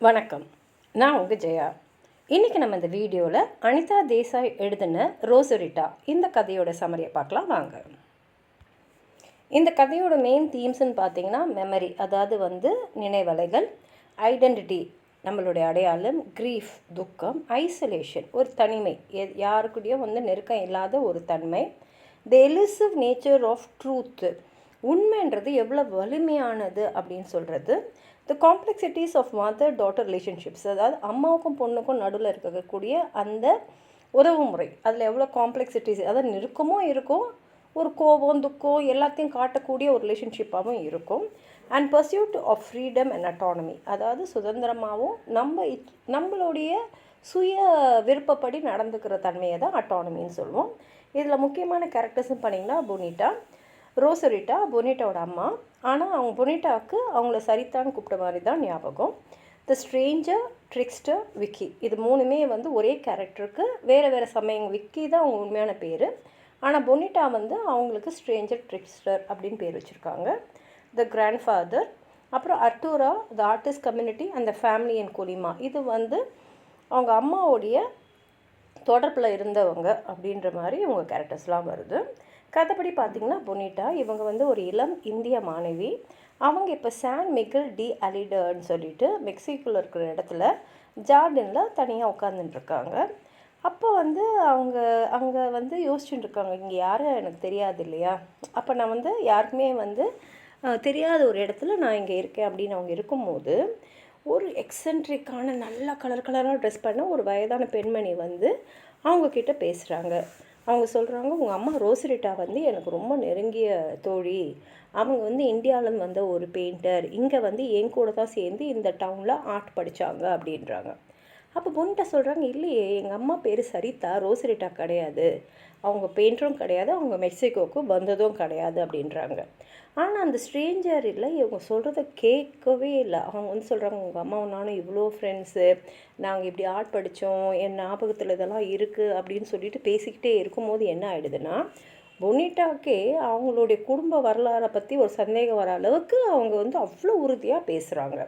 வணக்கம். நான் உங்கள் ஜெயா. இன்றைக்கி நம்ம இந்த வீடியோவில் அனிதா தேசாய் எழுதின ரோசரிட்டா இந்த கதையோட சமரியை பார்க்கலாம் வாங்க. இந்த கதையோட மெயின் தீம்ஸ்ன்னு பார்த்தீங்கன்னா மெமரி அதாவது வந்து நினைவலைகள் ஐடென்டிட்டி நம்மளுடைய அடையாளம் க்ரீஃப் துக்கம் ஐசோலேஷன் ஒரு தனிமை எ- யாருக்கூடயும் வந்து நெருக்கம் இல்லாத ஒரு தன்மை the elusive nature of truth உண்மைன்றது எவ்வளோ வலிமையானது அப்படின்னு சொல்கிறது the complexities of mother daughter relationships அதாவது அம்மாவுக்கும் பொண்ணுக்கும் நடுவில் இருக்கக்கூடிய அந்த உறவு முறை அதில் எவ்வளோ காம்ப்ளெக்சிட்டிஸ் அதாவது நெருக்கமும் இருக்கும் ஒரு கோபம் துக்கம் எல்லாத்தையும் காட்டக்கூடிய ஒரு ரிலேஷன்ஷிப்பாகவும் இருக்கும். And pursuit of freedom and autonomy அதாவது சுதந்திரமாகவும் நம்ம நம்மளுடைய சுய விருப்பப்படி நடந்துக்கிற தன்மையை தான் அட்டானமின்னு சொல்லுவோம். இதில் முக்கியமான கேரக்டர்ஸ்னு பண்ணிங்கன்னா புனிட்டா ரோசரிட்டா பொனிட்டாவோட அம்மா. ஆனால் அவங்க பொனிட்டாவுக்கு அவங்கள சரித்தான்னு கூப்பிட்ட மாதிரி தான் ஞாபகம். த ஸ்ட்ரேஞ்சர் ட்ரிக்ஸ்டர் விக்கி இது மூணுமே வந்து ஒரே கேரக்டருக்கு வேறு வேறு சமயம் விக்கி தான் அவங்க உண்மையான பேர். ஆனால் பொனிட்டா வந்து அவங்களுக்கு ஸ்ட்ரேஞ்சர் ட்ரிக்ஸ்டர் அப்படின்னு பேர் வச்சுருக்காங்க. த கிராண்ட்ஃபாதர் அப்புறம் அர்டூரா த ஆர்டிஸ்ட் கம்யூனிட்டி அந்த ஃபேமிலி அண்ட் கொலிமா இது வந்து அவங்க அம்மாவுடைய தொடர்பில் இருந்தவங்க அப்படின்ற மாதிரி இவங்க கேரக்டர்ஸ்லாம் வருது. கதைப்படி பார்த்தீங்கன்னா புனிட்டா இவங்க வந்து ஒரு இளம் இந்திய மாணவி. அவங்க இப்போ சான் மிகில் டி அலிடர்ன்னு சொல்லிட்டு மெக்சிகோவில் இருக்கிற இடத்துல ஜார்டனில் தனியாக உட்காந்துட்டுருக்காங்க அப்போ வந்து அவங்க அங்கே வந்து யோசிச்சுட்டு இருக்காங்க இங்கே யாரும் எனக்கு தெரியாது இல்லையா? அப்போ நான் வந்து யாருக்குமே வந்து தெரியாத ஒரு இடத்துல நான் இங்கே இருக்கேன் அப்படின்னு அவங்க இருக்கும்போது ஒரு எக்ஸென்ட்ரிக்கான நல்ல கலர் கலராக ட்ரெஸ் பண்ண ஒரு வயதான பெண்மணி வந்து அவங்கக்கிட்ட பேசுகிறாங்க அவங்க சொல்கிறாங்க உங்கள் அம்மா ரோசரிட்டா வந்து எனக்கு ரொம்ப நெருங்கிய தோழி. அவங்க வந்து இந்தியாவிலேருந்து வந்த ஒரு பெயிண்டர். இங்கே வந்து என் கூட தான் சேர்ந்து இந்த டவுனில் ஆர்ட் படித்தாங்க அப்படின்றாங்க. அப்போ பொண்ணுகிட்ட சொல்கிறாங்க இல்லையே எங்கள் அம்மா பேர் சரிதா ரோசரிட்டா கிடையாது. அவங்க பெயிண்டரும் கிடையாது அவங்க மெக்சிகோவுக்கு வந்ததும் கிடையாது அப்படின்றாங்க. ஆனால் அந்த ஸ்ட்ரேஞ்சர் இல்லை இவங்க சொல்கிறத கேட்கவே இல்லை. அவங்க வந்து சொல்கிறாங்க உங்கள் அம்மாவும் நானும் இவ்வளோ ஃப்ரெண்ட்ஸு நாங்கள் இப்படி ஆர்ட் படித்தோம் என் ஞாபகத்தில் இதெல்லாம் இருக்குது அப்படின்னு சொல்லிட்டு பேசிக்கிட்டே இருக்கும்போது என்ன ஆகிடுதுன்னா பொனிட்டாக்கே அவங்களுடைய குடும்ப வரலாறை பற்றி ஒரு சந்தேகம் வர அளவுக்கு அவங்க வந்து அவ்வளோ உறுதியாக பேசுகிறாங்க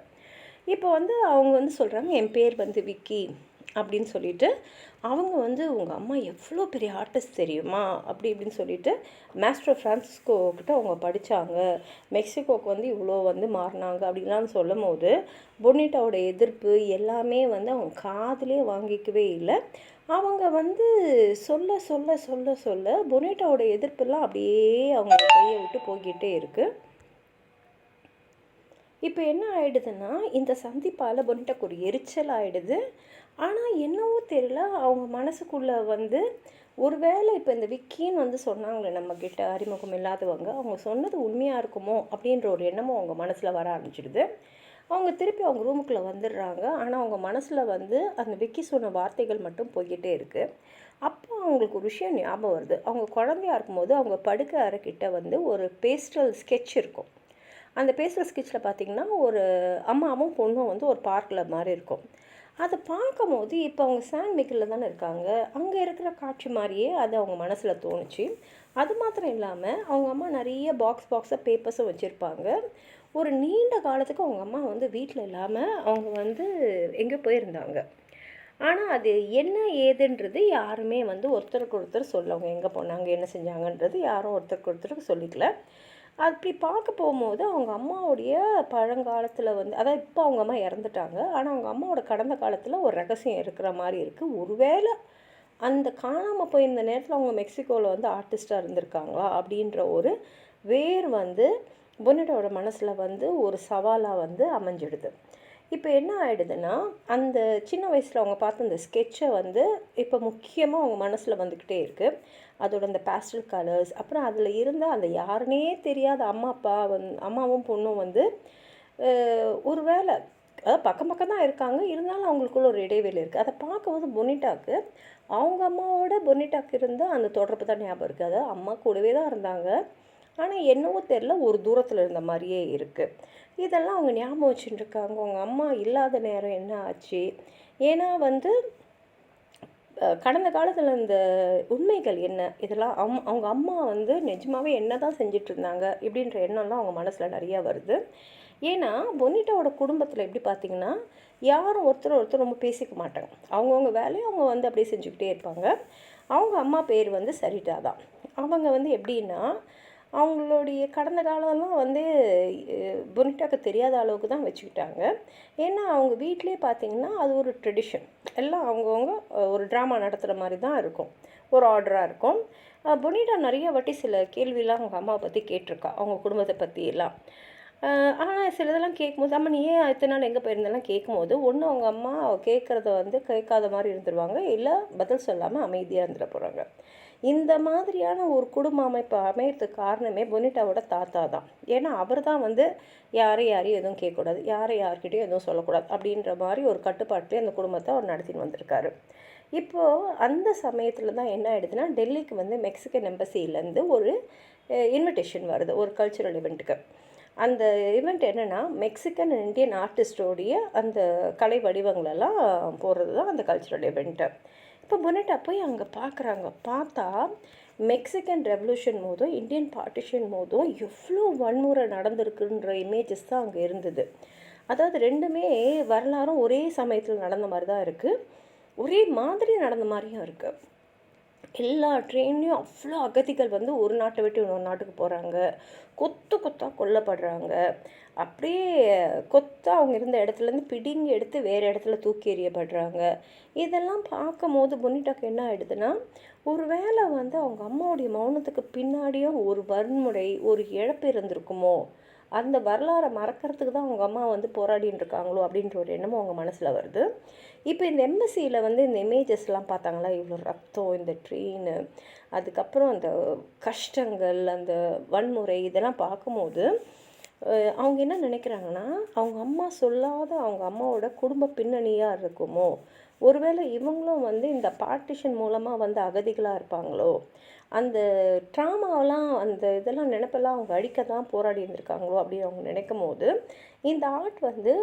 இப்போ வந்து அவங்க வந்து சொல்கிறாங்க என் பேர் வந்து விக்கி அப்படின்னு சொல்லிட்டு அவங்க வந்து உங்கள் அம்மா எவ்வளோ பெரிய ஆர்டிஸ்ட் தெரியுமா? அப்படி இப்படின்னு சொல்லிட்டு மாஸ்டர் ஃப்ரான்சிஸ்கோ கிட்ட அவங்க படித்தாங்க மெக்சிகோக்கு வந்து இவ்வளோ வந்து மாறினாங்க அப்படின்லாம் சொல்லும் போது பொன்னிட்டாவோட எதிர்ப்பு எல்லாமே வந்து அவங்க காதுலயே வாங்கிக்கவே இல்லை. அவங்க வந்து சொல்ல சொல்ல சொல்ல சொல்ல பொனேட்டாவோட எதிர்ப்பெல்லாம் அப்படியே அவங்க கையை விட்டு போய்கிட்டே இருக்குது இப்போ என்ன ஆகிடுதுன்னா இந்த சந்திப்பால் பொனிட்டாக்கு ஒரு எரிச்சல் ஆகிடுது ஆனால் என்னவோ தெரியல அவங்க மனசுக்குள்ளே வந்து ஒருவேளை இப்போ இந்த விக்கின்னு வந்து சொன்னாங்களே நம்மக்கிட்ட அறிமுகம் இல்லாதவங்க அவங்க சொன்னது உண்மையாக இருக்குமோ அப்படின்ற ஒரு எண்ணமும் அவங்க மனசில் வர ஆரம்பிச்சிடுது. அவங்க திருப்பி அவங்க ரூமுக்குள்ளே வந்துடுறாங்க. ஆனால் அவங்க மனசில் வந்து அந்த விக்கி சொன்ன வார்த்தைகள் மட்டும் போய்கிட்டே இருக்குது அப்போ அவங்களுக்கு ஒரு விஷயம் ஞாபகம் வருது. அவங்க குழந்தையா இருக்கும்போது அவங்க படுக்க அறைக்கிட்ட வந்து ஒரு பேஸ்டல் ஸ்கெட்ச் இருக்கும். அந்த பேசுகிற ஸ்கிட்சில் பார்த்தீங்கன்னா ஒரு அம்மாவும் பொண்ணும் வந்து ஒரு பார்க்கில் மாதிரி இருக்கும். அதை பார்க்கும்போது இப்போ அவங்க சாண்ட் மிக்கில் தானே இருக்காங்க. அங்கே இருக்கிற காட்சி மாதிரியே அது அவங்க மனசில் தோணுச்சு. அது மாத்திரம் இல்லாமல் அவங்க அம்மா நிறைய பாக்ஸ் பாக்ஸாக பேப்பர்ஸும் வச்சுருப்பாங்க. ஒரு நீண்ட காலத்துக்கு அவங்க அம்மா வந்து வீட்டில் இல்லாமல் அவங்க வந்து எங்கே போயிருந்தாங்க. ஆனால் அது என்ன ஏதுன்றது யாருமே வந்து ஒருத்தருக்கு ஒருத்தர் சொல்ல அவங்க எங்கே போனாங்க என்ன செஞ்சாங்கன்றது யாரும் ஒருத்தருக்கு ஒருத்தருக்கு சொல்லிக்கல. அப்படி பார்க்க போகும்போது அவங்க அம்மாவுடைய பழங்காலத்தில் வந்து அதாவது இப்போ அவங்க அம்மா இறந்துட்டாங்க. ஆனால் அவங்க அம்மாவோட கடந்த காலத்தில் ஒரு ரகசியம் இருக்கிற மாதிரி இருக்குது ஒருவேளை அந்த காணாமல் போயிருந்த நேரத்தில் அவங்க மெக்சிகோவில் வந்து ஆர்டிஸ்ட்டாக இருந்திருக்காங்களா அப்படின்ற ஒரு வேர் வந்து பொன்னட்டோட மனசில் வந்து ஒரு சவாலாக வந்து அமைஞ்சிடுது. இப்போ என்ன ஆகிடுதுன்னா அந்த சின்ன வயசில் அவங்க பார்த்த அந்த ஸ்கெட்சை வந்து இப்போ முக்கியமாக அவங்க மனசில் வந்துக்கிட்டே இருக்குது அதோட அந்த பேஸ்டல் கலர்ஸ் அப்புறம் அதில் இருந்த அந்த யாருனே தெரியாத அம்மா அப்பா வந் அம்மாவும் பொண்ணும் வந்து ஒரு வேளை அதாவது பக்கம் பக்கம் தான் இருக்காங்க. இருந்தாலும் அவங்களுக்குள்ள ஒரு இடைவெளி இருக்குது அதை பார்க்கும்போது பொனிட்டாக்கு அவங்க அம்மாவோட பொனிட்டாக்கு இருந்த அந்த தொடர்பு தான் ஞாபகம் இருக்குது அதாவது அம்மா கூடவே தான் இருந்தாங்க. ஆனால் என்னவோ தெரில ஒரு தூரத்தில் இருந்த மாதிரியே இருக்குது இதெல்லாம் அவங்க ஞாபகம் வச்சுட்டுருக்காங்க. அவங்க அம்மா இல்லாத நேரம் என்ன ஆச்சு? ஏன்னா வந்து கடந்த காலத்தில் இந்த உண்மைகள் என்ன? இதெல்லாம் அம் அவங்க அம்மா வந்து நிஜமாகவே என்ன தான் செஞ்சுட்டு இருந்தாங்க இப்படின்ற எண்ணம்லாம் அவங்க மனசில் நிறையா வருது. ஏன்னா பொனிட்டாவோட குடும்பத்தில் எப்படி பார்த்தீங்கன்னா யாரும் ஒருத்தர் ஒருத்தர் ரொம்ப பேசிக்க மாட்டாங்க. அவங்கவுங்க வேலையை அவங்க வந்து அப்படியே செஞ்சுக்கிட்டே இருப்பாங்க. அவங்க அம்மா பேர் வந்து சரிட்டா தான் அவங்க வந்து எப்படின்னா அவங்களுடைய கடந்த காலம்லாம் வந்து புனிட்டாக்கு தெரியாத அளவுக்கு தான் வச்சுக்கிட்டாங்க. ஏன்னா அவங்க வீட்டிலே பார்த்தீங்கன்னா அது ஒரு ட்ரெடிஷன் எல்லாம் அவங்கவுங்க ஒரு ட்ராமா நடத்துகிற மாதிரி தான் இருக்கும். ஒரு ஆர்டராக இருக்கும். பொனிட்டா நிறைய வாட்டி சில கேள்விலாம் அவங்க அம்மாவை பற்றி கேட்டிருக்கா. அவங்க குடும்பத்தை பற்றி எல்லாம். ஆனால் சிலதெல்லாம் கேட்கும்போது அம்மா நீ ஏன் இத்தனை நாள் எங்கே போயிருந்தெல்லாம் கேட்கும்போது ஒன்று அவங்க அம்மா கேட்குறத வந்து கேட்காத மாதிரி இருந்துருவாங்க. இல்லை பதில் சொல்லாமல் அமைதியாக இருந்துட போகிறாங்க இந்த மாதிரியான ஒரு குடும்ப அமைப்பு அமையறதுக்கு காரணமே பொனிட்டாவோட தாத்தா தான் ஏன்னா அவர் தான் வந்து யாரை யாரையும் எதுவும் கேட்கக்கூடாது யாரை யார்கிட்டையும் எதுவும் சொல்லக்கூடாது அப்படின்ற மாதிரி ஒரு கட்டுப்பாட்டிலே அந்த குடும்பத்தை அவர் நடத்தின்னு வந்திருக்காரு. இப்போது அந்த சமயத்தில் தான் என்ன ஆகிடுதுன்னா டெல்லிக்கு வந்து மெக்சிகன் எம்பசிலேருந்து ஒரு இன்விடேஷன் வருது ஒரு கல்ச்சுரல் இவெண்ட்டுக்கு அந்த இவெண்ட் என்னென்னா மெக்சிகன் அண்ட் இந்தியன் ஆர்டிஸ்டோடைய அந்த கலை வடிவங்களெல்லாம் போடுறது தான் அந்த கல்ச்சுரல் இவெண்ட்டு இப்போ பொனட்டா போய் அங்கே பார்க்குறாங்க பார்த்தா மெக்சிகன் ரெவல்யூஷன் மோதும் இந்தியன் பார்ட்டிஷன் மோதும் எவ்வளோ வன்முறை நடந்திருக்குன்ற இமேஜஸ் தான் அங்கே இருந்தது. அதாவது ரெண்டுமே வரலாறும் ஒரே சமயத்தில் நடந்த மாதிரி தான் இருக்குது ஒரே மாதிரி நடந்த மாதிரியும் இருக்குது எல்லா ட்ரெயின்லேயும் அவ்வளோ அகதிகள் வந்து ஒரு நாட்டை விட்டு இன்னொரு நாட்டுக்கு போகிறாங்க கொத்து கொத்தாக கொல்லப்படுறாங்க. அப்படியே கொத்தாக அவங்க இருந்த இடத்துலேருந்து பிடிங்கி எடுத்து வேறு இடத்துல தூக்கி எறியப்படுறாங்க. இதெல்லாம் பார்க்கும் போது பொன்னிட்டாக்கு என்ன ஆகிடுதுன்னா ஒரு வேளை வந்து அவங்க அம்மாவுடைய மௌனத்துக்கு பின்னாடியும் ஒரு வன்முறை ஒரு இழப்பு இருந்திருக்குமோ? அந்த வரலாறை மறக்கிறதுக்கு தான் அவங்க அம்மா வந்து போராடின்னு இருக்காங்களோ அப்படின்ற ஒரு எண்ணமும் அவங்க மனசில் வருது. இப்போ இந்த எம்பசியில் வந்து இந்த இமேஜஸ்லாம் பார்த்தாங்களா? இவ்வளோ ரத்தம் இந்த ட்ரெயின் அதுக்கப்புறம் அந்த கஷ்டங்கள் அந்த வன்முறை இதெல்லாம் பார்க்கும்போது அவங்க என்ன நினைக்கிறாங்கன்னா அவங்க அம்மா சொல்லாத அவங்க அம்மாவோட குடும்ப பின்னணியாக இருக்குமோ? ஒருவேளை இவங்களும் வந்து இந்த பார்ட்டிஷன் மூலமாக வந்து அகதிகளாக இருப்பாங்களோ? அந்த ட்ராமாவெல்லாம் அந்த இதெல்லாம் நினப்பெல்லாம் அவங்க அழிக்க தான் போராடி இருந்திருக்காங்களோ அப்படின்னு அவங்க நினைக்கும் போது இந்த ஆர்ட் வந்து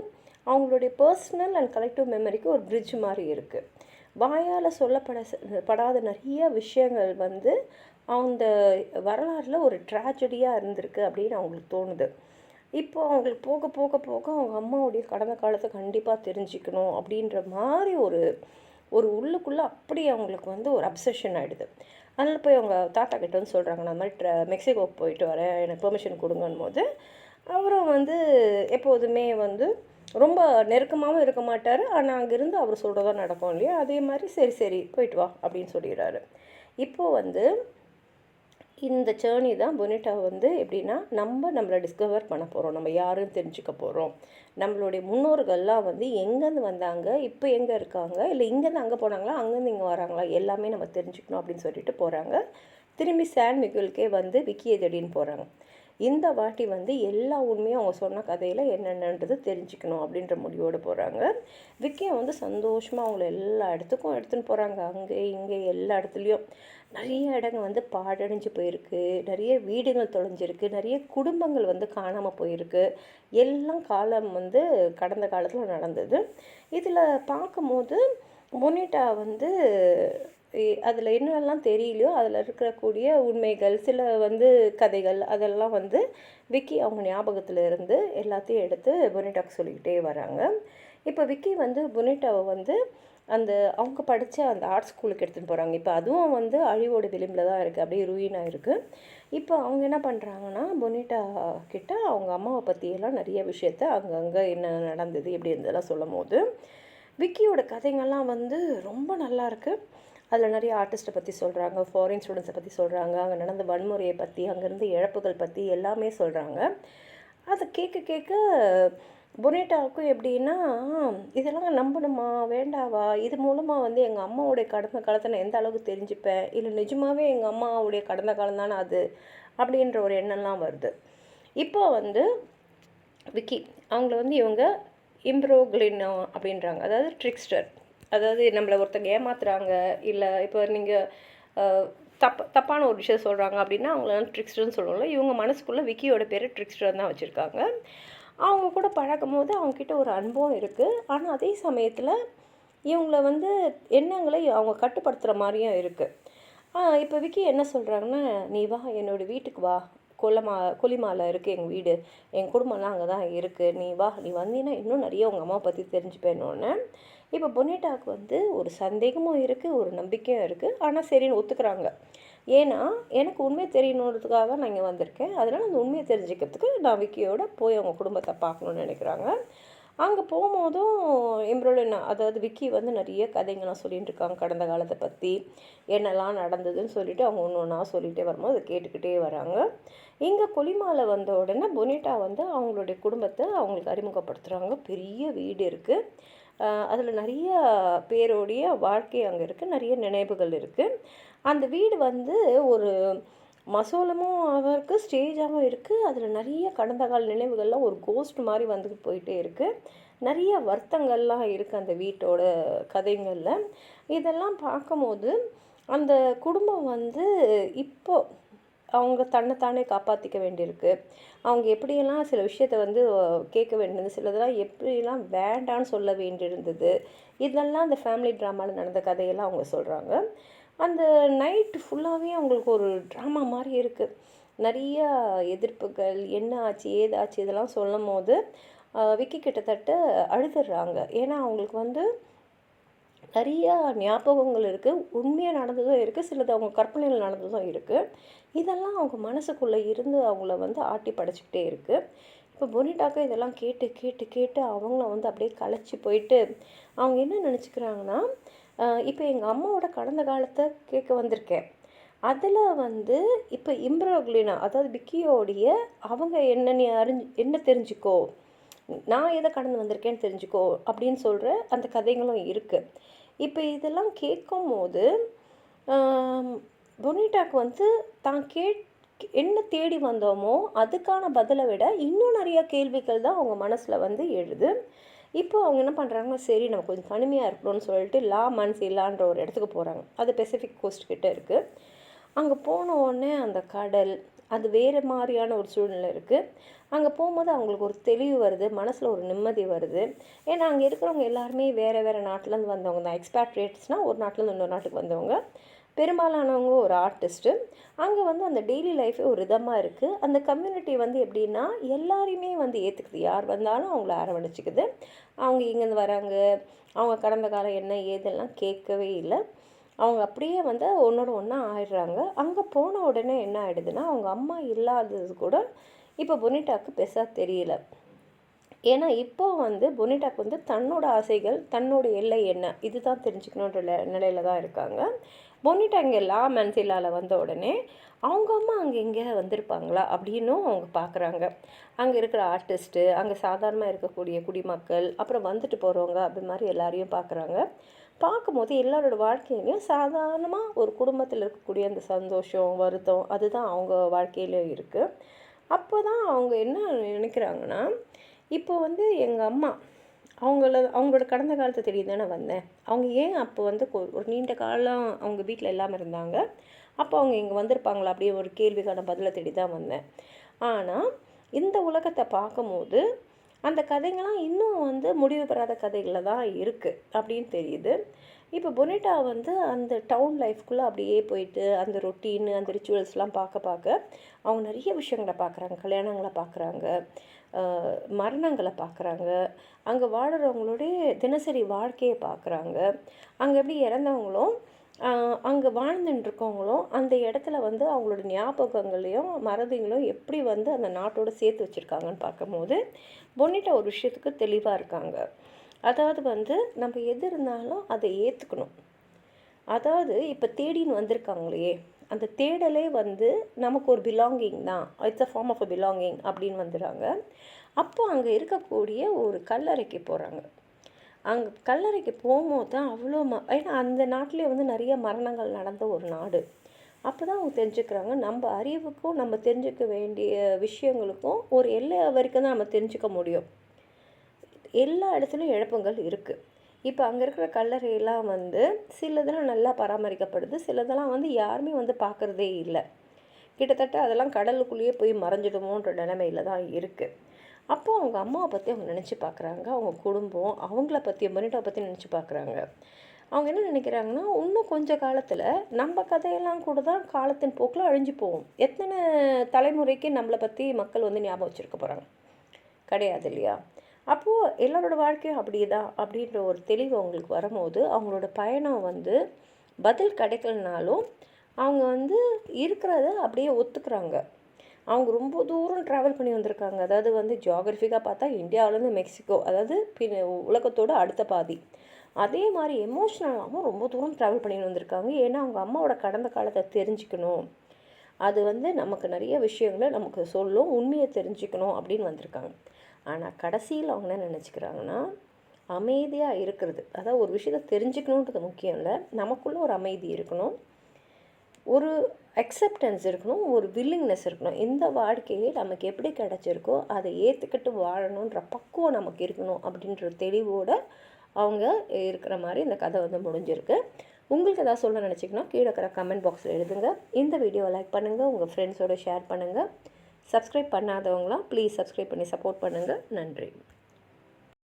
அவங்களுடைய பர்சனல் அண்ட் கலெக்டிவ் மெமரிக்கு ஒரு பிரிட்ஜ் மாதிரி இருக்குது வாயால் சொல்லப்பட படாத நிறைய விஷயங்கள் வந்து அந்த வரலாறில் ஒரு ட்ராஜடியாக இருந்திருக்கு அப்படின்னு அவங்களுக்கு தோணுது. இப்போ அவங்களுக்கு போக போக போக அவங்க அம்மாவுடைய கடந்த காலத்தை கண்டிப்பாக தெரிஞ்சுக்கணும் அப்படின்ற மாதிரி ஒரு ஒரு உள்ளுக்குள்ளே அப்படி அவங்களுக்கு வந்து ஒரு அப்சஷன் ஆகிடுது அதனால் போய் அவங்க தாத்தா கிட்ட வந்து சொல்கிறாங்க நான் மாதிரி ட்ர மெக்சிகோக்கு போயிட்டு வரேன் எனக்கு பெர்மிஷன் கொடுங்கன்னு போது அவரும் வந்து எப்போதுமே வந்து ரொம்ப நெருக்கமாகவும் இருக்க மாட்டார். ஆனால் அங்கேருந்து அவர் சொல்கிறதா நடக்கும் இல்லையா? அதே மாதிரி சரி சரி போயிட்டு வா அப்படின்னு சொல்லிடுறாரு. இப்போது வந்து இந்த ஜேர்னி தான் பொனிட்டா வந்து எப்படின்னா நம்ம நம்மளை டிஸ்கவர் பண்ண போகிறோம் நம்ம யாருன்னு தெரிஞ்சுக்க போகிறோம் நம்மளுடைய முன்னோர்கள்லாம் வந்து எங்கேருந்து வந்தாங்க? இப்போ எங்கே இருக்காங்க? இல்லை இங்கேருந்து அங்கே போனாங்களா? அங்கேருந்து இங்கே வராங்களா? எல்லாமே நம்ம தெரிஞ்சுக்கணும் அப்படின்னு சொல்லிட்டு போகிறாங்க திரும்பி சான் மிகுலுக்கே வந்து விக்கியை தேடின்னு போகிறாங்க இந்த வாட்டி வந்து எல்லா உண்மையும் அவங்க சொன்ன கதையில் என்னென்னன்றது தெரிஞ்சுக்கணும் அப்படின்ற முடிவோடு போகிறாங்க விக்கியை வந்து சந்தோஷமாக அவங்கள எல்லா இடத்துக்கும் எடுத்துன்னு போகிறாங்க அங்கே இங்கே எல்லா இடத்துலையும். நிறைய இடங்கள் வந்து பாடடைஞ்சு போயிருக்கு. நிறைய வீடுகள் தொலைஞ்சிருக்கு. நிறைய குடும்பங்கள் வந்து காணாமல் போயிருக்கு. எல்லாம் காலம் வந்து கடந்த காலத்தில் நடந்தது. இதில் பார்க்கும்போது மொனிட்டா வந்து அதில் என்னெல்லாம் தெரியலையோ அதில் இருக்கக்கூடிய உண்மைகள் சில வந்து கதைகள் அதெல்லாம் வந்து விக்கி அவங்க ஞாபகத்தில் இருந்து எல்லாத்தையும் எடுத்து பொனிட்டாக்கு சொல்லிக்கிட்டே வராங்க. இப்போ விக்கி வந்து புனிட்டாவை வந்து அந்த அவங்க படித்த அந்த ஆர்ட் ஸ்கூலுக்கு எடுத்துகிட்டு போகிறாங்க இப்போ அதுவும் வந்து அழிவோட விளிம்பில் தான் இருக்குது அப்படியே ரூயினாக இருக்குது இப்போ அவங்க என்ன பண்ணுறாங்கன்னா பொனிட்டா கிட்ட அவங்க அம்மாவை பற்றியெல்லாம் நிறைய விஷயத்த அங்கங்கே என்ன நடந்தது எப்படி இருந்ததெல்லாம் சொல்லும் போது விக்கியோட கதைங்கள்லாம் வந்து ரொம்ப நல்லா இருக்குது அதில் நிறைய ஆர்டிஸ்ட்டை பற்றி சொல்கிறாங்க ஃபாரின் ஸ்டூடெண்ட்ஸை பற்றி சொல்கிறாங்க அங்கே நடந்த வன்முறையை பற்றி அங்கேருந்து இழப்புகள் பற்றி எல்லாமே சொல்கிறாங்க அதை கேட்க கேட்க பொனேட்டாவுக்கும் எப்படின்னா இதெல்லாம் நம்பணுமா வேண்டாவா? இது மூலமாக வந்து எங்கள் அம்மாவுடைய கடந்த காலத்தை நான் எந்த அளவுக்கு தெரிஞ்சுப்பேன்? இல்லை நிஜமாகவே எங்கள் அம்மாவுடைய கடந்த காலம் தானே அது? அப்படின்ற ஒரு எண்ணம்லாம் வருது. இப்போ வந்து விக்கி அவங்கள வந்து இவங்க இம்ப்ரோக்ளினோ அப்படின்றாங்க. அதாவது ட்ரிக்ஸ்டர் அதாவது நம்மளை ஒருத்தங்க ஏமாத்துறாங்க இல்லை இப்போ நீங்கள் தப்பு தப்பான ஒரு விஷயம் சொல்கிறாங்க அப்படின்னா அவங்கள ட்ரிக்ஸ்டர்னு சொல்லுவோம்ல. இவங்க மனசுக்குள்ளே விக்கியோட பேர் ட்ரிக்ஸ்டர் தான் வச்சுருக்காங்க. அவங்க கூட பழகும் போது அவங்கக்கிட்ட ஒரு அனுபவம் இருக்குது ஆனால் அதே சமயத்தில் இவங்கள வந்து எண்ணங்களை அவங்க கட்டுப்படுத்துகிற மாதிரியும் இருக்குது இப்போ விக்கி என்ன சொல்கிறாங்கன்னா நீ வா என்னோடய வீட்டுக்கு வா. கொல்லமா கொல்லிமலை இருக்குது எங்கள் வீடு. எங்கள் குடும்பம்லாம் அங்கே தான் இருக்குது நீ வா நீ வந்தீன்னா இன்னும் நிறைய உங்கள் அம்மாவை பற்றி தெரிஞ்சுப்பேனோன்னு இப்போ பொனிட்டாவுக்கு வந்து ஒரு சந்தேகமும் இருக்குது ஒரு நம்பிக்கையும் இருக்குது ஆனால் சரின்னு ஒத்துக்கிறாங்க. ஏன்னா எனக்கு உண்மை தெரியணுன்றதுக்காக தான் நான் இங்கே வந்திருக்கேன். அதனால் அந்த உண்மையை தெரிஞ்சுக்கிறதுக்கு நான் விக்கியோட போய் அவங்க குடும்பத்தை பார்க்கணுன்னு நினைக்கிறாங்க. அங்கே போகும்போதும் எம்ப்ரோலின் அதாவது விக்கி வந்து நிறைய கதைங்கள்லாம் சொல்லிகிட்டு இருக்காங்க கடந்த காலத்தை பற்றி என்னெல்லாம் நடந்ததுன்னு சொல்லிட்டு அவங்க ஒன்று ஒன்றா சொல்லிகிட்டே வரும்போது அதை கேட்டுக்கிட்டே வராங்க. இங்கே கொலிமாலை வந்த உடனே பொனிட்டா வந்து அவங்களுடைய குடும்பத்தை அவங்களுக்கு அறிமுகப்படுத்துகிறாங்க பெரிய வீடு இருக்குது அதில் நிறைய பேருடைய வாழ்க்கை அங்கே இருக்குது நிறைய நினைவுகள் இருக்குது அந்த வீடு வந்து ஒரு மசோலமும் அவருக்கு ஸ்டேஜாகவும் இருக்குது அதில் நிறைய கடந்த கால நினைவுகள்லாம் ஒரு கோஸ்ட் மாதிரி வந்துட்டு போயிட்டே இருக்குது நிறைய வருத்தங்கள்லாம் இருக்குது அந்த வீட்டோட கதைங்களில் இதெல்லாம் பார்க்கும்போது அந்த குடும்பம் வந்து இப்போ அவங்க தன்னைத்தானே காப்பாற்றிக்க வேண்டியிருக்கு. அவங்க எப்படியெல்லாம் சில விஷயத்த வந்து கேட்க வேண்டியது சிலதெல்லாம் எப்படியெல்லாம் வேண்டான்னு சொல்ல வேண்டியிருந்தது. இதெல்லாம் அந்த ஃபேமிலி ட்ராமாவில் நடந்த கதையெல்லாம் அவங்க சொல்கிறாங்க அந்த நைட்டு ஃபுல்லாகவே அவங்களுக்கு ஒரு ட்ராமா மாதிரி இருக்குது நிறைய எதிர்ப்புகள் என்ன ஆச்சு ஏதாச்சு இதெல்லாம் சொல்லும் போது விக்கி கிட்டத்தட்ட அழுதுடுறாங்க ஏன்னா அவங்களுக்கு வந்து நிறையா ஞாபகங்கள் இருக்குது உண்மையாக நடந்ததும் இருக்குது சிலது அவங்க கற்பனையில் நடந்ததும் இருக்குது இதெல்லாம் அவங்க மனசுக்குள்ளே இருந்து அவங்கள வந்து ஆட்டி படைச்சிக்கிட்டே இருக்குது இப்போ பொனிட்டாக்கா இதெல்லாம் கேட்டு கேட்டு கேட்டு அவங்கள வந்து அப்படியே களைச்சி போயிட்டு அவங்க என்ன நினச்சிக்கிறாங்கன்னா இப்போ எங்கள் அம்மாவோட கடந்த காலத்தை கேட்க வந்திருக்கேன். அதில் வந்து இப்போ இம்ப்ரோக்லினா அதாவது விக்கியோடைய அவங்க என்ன நீ அறிஞ்சு என்ன தெரிஞ்சுக்கோ நான் எதை கடந்து வந்திருக்கேன்னு தெரிஞ்சுக்கோ அப்படின்னு சொல்கிற அந்த கதைகளும் இருக்குது இப்போ இதெல்லாம் கேட்கும் போது பொனிட்டாக்கு வந்து தான் கே என்ன தேடி வந்தோமோ அதுக்கான பதிலை விட இன்னும் நிறைய கேள்விகள் தான் அவங்க மனசில் வந்து எழுது. இப்போ அவங்க என்ன பண்ணுறாங்கன்னா சரி நம்ம கொஞ்சம் தனிமையாக இருக்கணும்னு சொல்லிட்டு லா மன்ஸ் இல்லான்ற ஒரு இடத்துக்கு போகிறாங்க அது பெசிஃபிக் கோஸ்ட் கிட்டே இருக்குது அங்கே போன உடனே அந்த கடல் அது வேறு மாதிரியான ஒரு சூழ்நிலை இருக்குது அங்கே போகும்போது அவங்களுக்கு ஒரு தெளிவு வருது மனசில் ஒரு நிம்மதி வருது. ஏன்னா அங்கே இருக்கிறவங்க எல்லாருமே வேறு வேறு நாட்டிலேருந்து வந்தவங்க தான். எக்ஸ்பேட்ரேட்ஸ்னால் ஒரு நாட்டிலேருந்து இன்னொரு நாட்டுக்கு வந்தவங்க. பெரும்பாலானவங்க ஒரு ஆர்டிஸ்ட்டு அங்கே வந்து அந்த டெய்லி லைஃபே ஒரு விதமாக இருக்குது அந்த கம்யூனிட்டி வந்து எப்படின்னா எல்லாரையுமே வந்து ஏற்றுக்குது யார் வந்தாலும் அவங்கள அரவணைச்சிக்குது. அவங்க இங்கேருந்து வராங்க? அவங்க கடந்த காலம் என்ன ஏதெல்லாம் கேட்கவே இல்லை. அவங்க அப்படியே வந்து ஒன்றோட ஒன்றா ஆயிடுறாங்க. அங்கே போன உடனே என்ன ஆகிடுதுன்னா அவங்க அம்மா இல்லாதது கூட இப்போ பொனிட்டாக்கு பெருசாக தெரியல. ஏன்னா இப்போ வந்து பொனிட்டாக்கு வந்து தன்னோட ஆசைகள் தன்னோட எல்லை என்ன? இதுதான் தெரிஞ்சுக்கணுன்ற நிலையில தான் இருக்காங்க. பொன்னிட்டா அங்கே லா மன்சிலாவில் வந்த உடனே அவங்க அம்மா அங்கே எங்கே வந்திருப்பாங்களா? அப்படின்னும் அவங்க பார்க்குறாங்க அங்கே இருக்கிற ஆர்டிஸ்ட்டு அங்கே சாதாரணமாக இருக்கக்கூடிய குடிமக்கள் அப்புறம் வந்துட்டு போகிறவங்க அப்படி மாதிரி எல்லாரையும் பார்க்குறாங்க பார்க்கும்போது எல்லாரோட வாழ்க்கையிலையும் சாதாரணமாக ஒரு குடும்பத்தில் இருக்கக்கூடிய அந்த சந்தோஷம் வருத்தம் அதுதான் அவங்க வாழ்க்கையிலும் இருக்குது அப்போ தான் அவங்க என்ன நினைக்கிறாங்கன்னா இப்போ வந்து எங்கள் அம்மா அவங்கள அவங்களோட கடந்த காலத்தை தெரிய தானே வந்தேன். அவங்க ஏன் அப்போ வந்து ஒரு நீண்ட காலம் அவங்க வீட்டில் இல்லாமல் இருந்தாங்க? அப்போ அவங்க இங்கே வந்திருப்பாங்களா? அப்படியே ஒரு கேள்விக்கான பதிலை தேடி தான் வந்தேன். ஆனால் இந்த உலகத்தை பார்க்கும்போது அந்த கதைங்கள்லாம் இன்னும் வந்து முடிவு பெறாத கதைகளில் தான் இருக்குது அப்படின்னு தெரியுது. இப்போ பொனிட்டா வந்து அந்த டவுன் லைஃப்குள்ளே அப்படியே போயிட்டு அந்த ரொட்டீன் அந்த ரிச்சுவல்ஸ்லாம் பார்க்க பார்க்க அவங்க நிறைய விஷயங்களை பார்க்குறாங்க. கல்யாணங்களை பார்க்குறாங்க. மரணங்களை பார்க்குறாங்க. அங்கே வாழ்கிறவங்களுடைய தினசரி வாழ்க்கையை பார்க்குறாங்க. அங்கே எப்படி இறந்தவங்களும் அங்கே வாழ்ந்துட்டுருக்கவங்களும் அந்த இடத்துல வந்து அவங்களோட ஞாபகங்களையும் மறதிகளையும் எப்படி வந்து அந்த நாட்டோட சேர்த்து வச்சுருக்காங்கன்னு பார்க்கும்போது பொன்னிட்ட ஒரு விஷயத்துக்கு தெளிவாக இருக்காங்க. அதாவது வந்து நம்ம எது இருந்தாலும் அதை ஏற்றுக்கணும் அதாவது இப்போ தேடின்னு வந்திருக்காங்களே அந்த தேடலே வந்து நமக்கு ஒரு பிலாங்கிங் தான். It's a form of a belonging அப்படின்னு வந்துடுறாங்க. அப்போ அங்கே இருக்கக்கூடிய ஒரு கல்லறைக்கு போகிறாங்க அங்கே கல்லறைக்கு போகும்போது தான் அவ்வளோ ம ஏன்னா அந்த நாட்டிலே வந்து நிறைய மரணங்கள் நடந்த ஒரு நாடு. அப்போ தான் அவங்க தெரிஞ்சுக்கிறாங்க நம்ம அறிவுக்கும் நம்ம தெரிஞ்சுக்க வேண்டிய விஷயங்களுக்கும் ஒரு எல்லை வரைக்கும் தான் நம்ம தெரிஞ்சுக்க முடியும். எல்லா இடத்துலையும் இழப்புகள் இருக்குது இப்போ அங்கே இருக்கிற கல்லறையெல்லாம் வந்து சிலதெல்லாம் நல்லா பராமரிக்கப்படுது சிலதெல்லாம் வந்து யாருமே வந்து பார்க்குறதே இல்லை. கிட்டத்தட்ட அதெல்லாம் கடலுக்குள்ளேயே போய் மறைஞ்சிடுமோன்ற நிலமையில தான் இருக்குது அப்போது அவங்க அம்மாவை பற்றி அவங்க நினச்சி பார்க்குறாங்க அவங்க குடும்பம் அவங்கள பற்றி மனிதா பற்றி நினச்சி பார்க்குறாங்க அவங்க என்ன நினைக்கிறாங்கன்னா இன்னும் கொஞ்சம் காலத்தில் நம்ம கதையெல்லாம் கூட தான் காலத்தின் போக்கில் அழிஞ்சு போகும். எத்தனை தலைமுறைக்கு நம்மளை பற்றி மக்கள் வந்து ஞாபகம் வச்சுருக்க போகிறாங்க கிடையாது இல்லையா? அப்போது எல்லாரோட வாழ்க்கையும் அப்படி தான் அப்படின்ற ஒரு தெளிவு அவங்களுக்கு வரும்போது அவங்களோட பயணம் வந்து பதில் கிடைக்கலனாலும் அவங்க வந்து இருக்கிறத அப்படியே ஒத்துக்கிறாங்க. அவங்க ரொம்ப தூரம் ட்ராவல் பண்ணி வந்திருக்காங்க. அதாவது வந்து ஜியாகிரஃபிக்காக பார்த்தா இந்தியாவிலேருந்து மெக்சிகோ அதாவது பின் உலகத்தோட அடுத்த பாதி. அதே மாதிரி எமோஷ்னலாகவும் ரொம்ப தூரம் ட்ராவல் பண்ணி வந்திருக்காங்க. ஏன்னா அவங்க அம்மாவோட கடந்த காலத்தை தெரிஞ்சுக்கணும். அது வந்து நமக்கு நிறைய விஷயங்களை நமக்கு சொல்லும் உண்மையை தெரிஞ்சுக்கணும் அப்படின்னு வந்திருக்காங்க. ஆனால் கடைசியில் அவங்க என்ன நினச்சிக்கிறாங்கன்னா அமைதியாக இருக்கிறது. அதாவது ஒரு விஷயத்தை தெரிஞ்சுக்கணுன்றது முக்கியம் இல்லை. நமக்குள்ளே ஒரு அமைதி இருக்கணும். ஒரு அக்செப்டன்ஸ் இருக்கணும் ஒரு வில்லிங்னஸ் இருக்கணும். இந்த வாழ்க்கையே நமக்கு எப்படி கிடச்சிருக்கோ அதை ஏற்றுக்கிட்டு வாழணுன்ற பக்குவம் நமக்கு இருக்கணும் அப்படின்ற தெளிவோடு அவங்க இருக்கிற மாதிரி இந்த கதை வந்து முடிஞ்சிருக்கு. உங்களுக்கு எதாவது சொல்ல நினச்சிங்கன்னா கீழே இருக்கிற கமெண்ட் பாக்ஸில் எழுதுங்க. இந்த வீடியோவை லைக் பண்ணுங்கள் உங்கள் ஃப்ரெண்ட்ஸோடு ஷேர் பண்ணுங்கள் சப்ஸ்கிரைப் பண்ணாதவங்களாம் ப்ளீஸ் சப்ஸ்கிரைப் பண்ணி சப்போர்ட் பண்ணுங்கள் நன்றி.